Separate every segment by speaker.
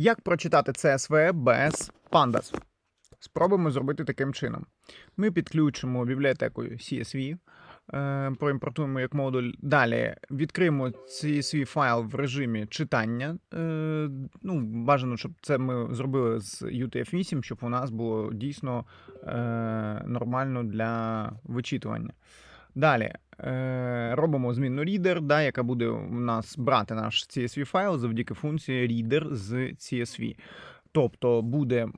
Speaker 1: Як прочитати CSV без Pandas? Спробуємо зробити таким чином. Ми підключимо бібліотекою CSV, е, проімпортуємо як модуль. Далі відкриємо CSV файл в режимі читання. Е, ну, бажано, щоб це ми зробили з UTF-8, щоб у нас було дійсно е, нормально для вичитування. Далі е, робимо змінну reader, да, яка буде у нас брати наш CSV файл завдяки функції reader з CSV. Тобто буде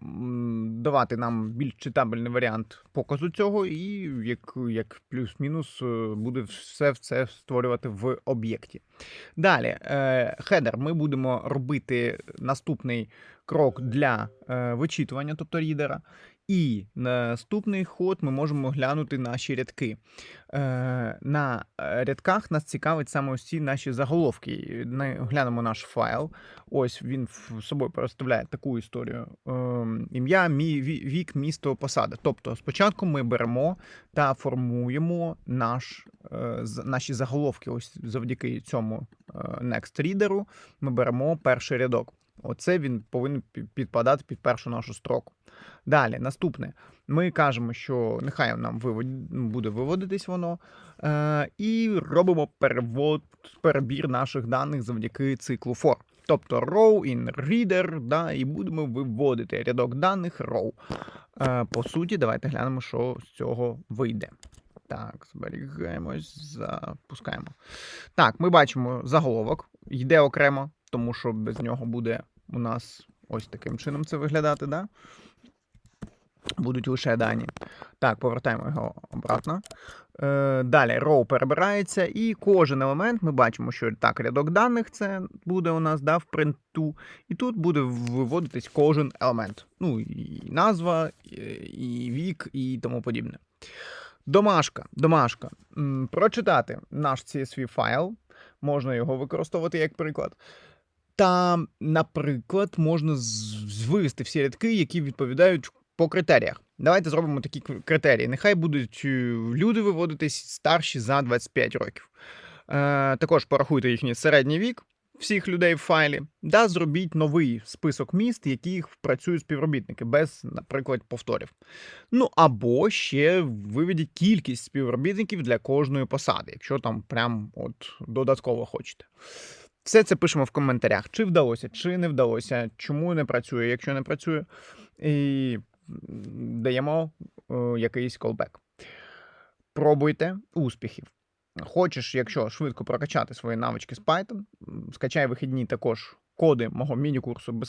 Speaker 1: давати нам більш читабельний варіант показу цього, і як, як плюс-мінус е, буде все це створювати в об'єкті. Далі, е, хедер. Ми будемо робити наступний крок для вичитування, тобто рідера. І наступний ход ми можемо глянути наші рядки. Е, на е, рядках нас цікавить саме ці наші заголовки. Не- Глянемо наш файл. Ось він собою представляє таку історію: Ем, ім'я, мі, ві- вік, місто, посада. Тобто, спочатку ми беремо та формуємо наш, е, наші заголовки. Ось завдяки цьому Next Reader ми беремо перший рядок. Оце він повинен підпадати під першу нашу строку. Далі, наступне. Ми кажемо, що нехай нам буде виводитись воно. Е, і робимо перевод, перебір наших даних завдяки циклу for. Тобто row in reader, да, і будемо виводити рядок даних row. Е, по суті, давайте глянемо, що з цього вийде. Так, зберігаємось, запускаємо. Так, ми бачимо заголовок, йде окремо, тому що без нього буде у нас ось таким чином це виглядати, да? Будуть лише дані. Так, повертаємо його обратно. Е, далі row перебирається, і кожен елемент ми бачимо, що так, рядок даних це буде у нас да, в принту. І тут буде виводитись кожен елемент. Ну, і назва, і, вік, і тому подібне. Домашка. Домашка. Прочитати наш CSV файл. Можна його використовувати як приклад. Та, наприклад, можна з- вивести всі рядки, які відповідають по критеріях. Давайте зробимо такі критерії. Нехай будуть е, люди виводитись старші за 25 років. Е, також порахуйте їхній середній вік всіх людей в файлі. Да, зробіть новий список міст, яких працюють співробітники, без, наприклад, повторів. Ну або ще виведіть кількість співробітників для кожної посади, якщо там прям от додатково хочете. Все це пишемо в коментарях, чи вдалося, чи не вдалося, чому не працює, якщо не працює. І даємо е, якийсь колбек. Пробуйте успіхів. Хочеш, якщо швидко прокачати свої навички з Python, скачай вихідні також коди мого міні-курсу безкоштовно.